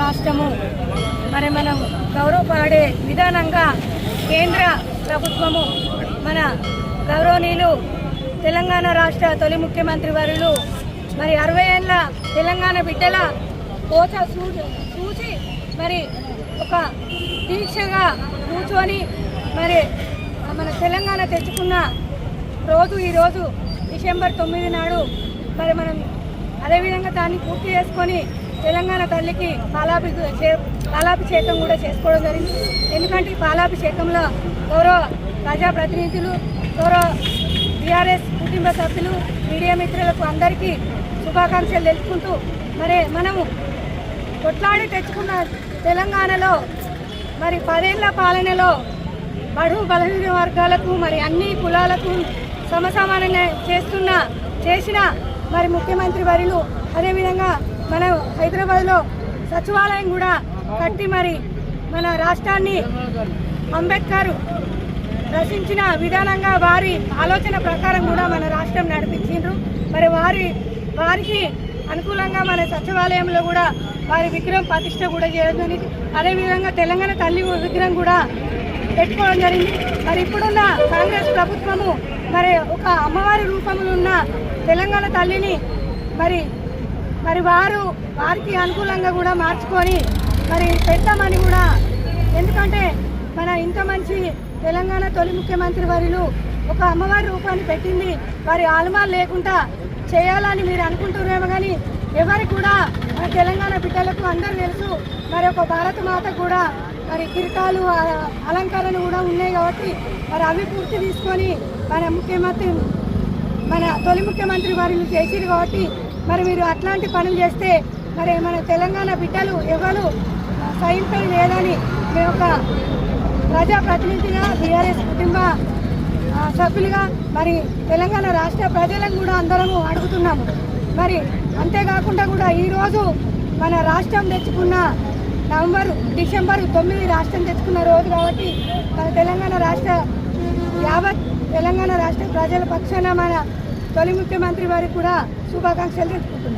రాష్ట్రము. మరి మనం గౌరవపడే విధానంగా కేంద్ర ప్రభుత్వము మన గౌరవనీయులు తెలంగాణ రాష్ట్ర తొలి ముఖ్యమంత్రి వారులు మరి అరవై ఏళ్ళ తెలంగాణ బిడ్డల కోచ చూసి మరి ఒక దీక్షగా కూర్చొని మరి మన తెలంగాణ తెచ్చుకున్న రోజు ఈరోజు డిసెంబర్ తొమ్మిది నాడు మరి మనం అదేవిధంగా దాన్ని పూర్తి చేసుకొని తెలంగాణ తల్లికి పాలాభి చే- పాలాభిషేకం కూడా చేసుకోవడం జరిగింది. ఎందుకంటే ఈ పాలాభిషేకంలో గౌరవ ప్రజాప్రతినిధులు గౌరవ టీఆర్ఎస్ కుటుంబ సభ్యులు మీడియా మిత్రులకు అందరికీ శుభాకాంక్షలు తెలుపుకుంటూ మరి మనము కొట్లాడి తెచ్చుకున్న తెలంగాణలో మరి పదేళ్ళ పాలనలో బడుగు బలహీన వర్గాలకు మరి అన్ని కులాలకు సమసమానంగా చేస్తున్న చేసిన మరి ముఖ్యమంత్రి వరిలు అదేవిధంగా మన హైదరాబాద్లో సచివాలయం కూడా కట్టి మరి మన రాష్ట్రాన్ని అంబేద్కర్ రచించిన విధానంగా వారి ఆలోచన ప్రకారం కూడా మన రాష్ట్రం నడిపించిండ్రు. మరి వారి వారికి అనుకూలంగా మన సచివాలయంలో కూడా వారి విగ్రహం ప్రతిష్ట కూడా చేయడం అదేవిధంగా తెలంగాణ తల్లి విగ్రహం కూడా పెట్టుకోవడం జరిగింది. మరి ఇప్పుడున్న కాంగ్రెస్ ప్రభుత్వము మరి ఒక అమ్మవారి రూపంలో ఉన్న తెలంగాణ తల్లిని మరి మరి వారు వారికి అనుకూలంగా కూడా మార్చుకొని మరి పెట్టామని కూడా ఎందుకంటే మన ఇంత మంచి తెలంగాణ తొలి ముఖ్యమంత్రి వారిలు ఒక అమ్మవారి రూపాన్ని పెట్టింది. వారి ఆలమాలు లేకుండా చేయాలని మీరు అనుకుంటున్నారేమో కానీ ఎవరికి కూడా మన తెలంగాణ బిడ్డలకు అందరూ తెలుసు. మరి ఒక భారత మాత కూడా మరి కిరీటాలు ఆ- అలంకరణలు కూడా ఉన్నాయి కాబట్టి మరి అవి పూర్తి తీసుకొని మన ముఖ్యమంత్రి మన తొలి ముఖ్యమంత్రి వారిని చేసిరు కాబట్టి మరి మీరు అట్లాంటి పనులు చేస్తే మరి మన తెలంగాణ బిడ్డలు ఎవరు సహింపై లేదని మేము ఒక ప్రజాప్రతినిధిగా బీఆర్ఎస్ కుటుంబ సభ్యులుగా మరి తెలంగాణ రాష్ట్ర ప్రజలను కూడా అందరము అడుగుతున్నాము. మరి అంతేకాకుండా కూడా ఈరోజు మన రాష్ట్రం తెచ్చుకున్న నవంబర్ డిసెంబర్ తొమ్మిది రాష్ట్రం తెచ్చుకున్న రోజు కాబట్టి మన తెలంగాణ రాష్ట్ర యావత్ తెలంగాణ రాష్ట్ర ప్రజల పక్షాన మన తొలి ముఖ్యమంత్రి వారికి కూడా శుభాకాంక్షలు తెలుపుకుంటున్నాం.